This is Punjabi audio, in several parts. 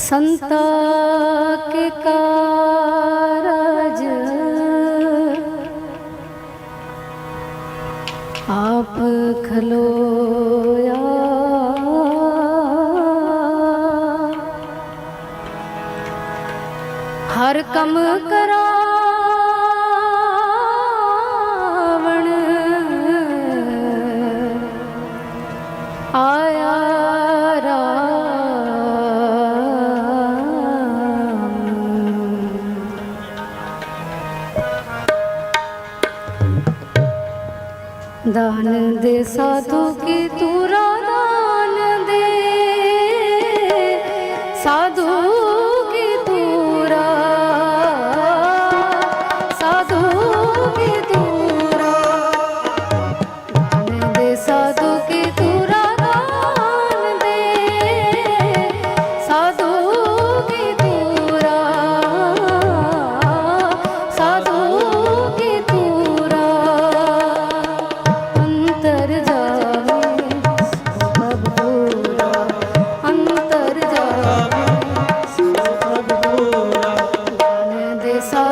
ਸੰਤਾ ਕੇ ਆਪ ਖਲੋਇਆ। ਹਰ ਕਮ ਕਰਾ। दानेसो साधु के तूरा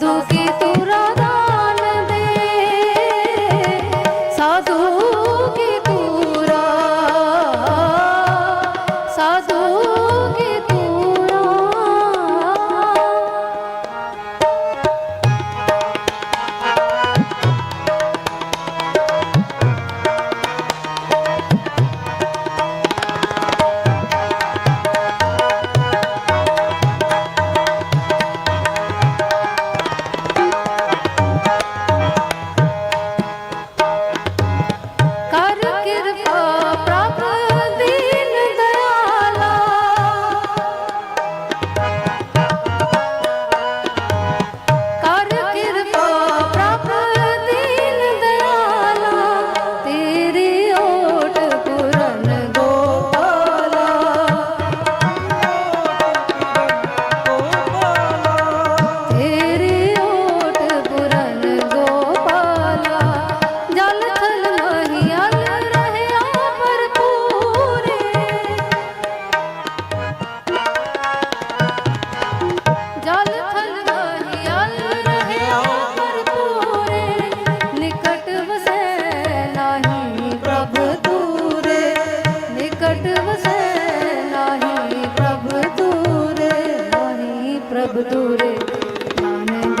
do que tu ਰਬ ਦੂਰੇ ਆਨੰਦ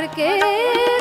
ਕਰਕੇ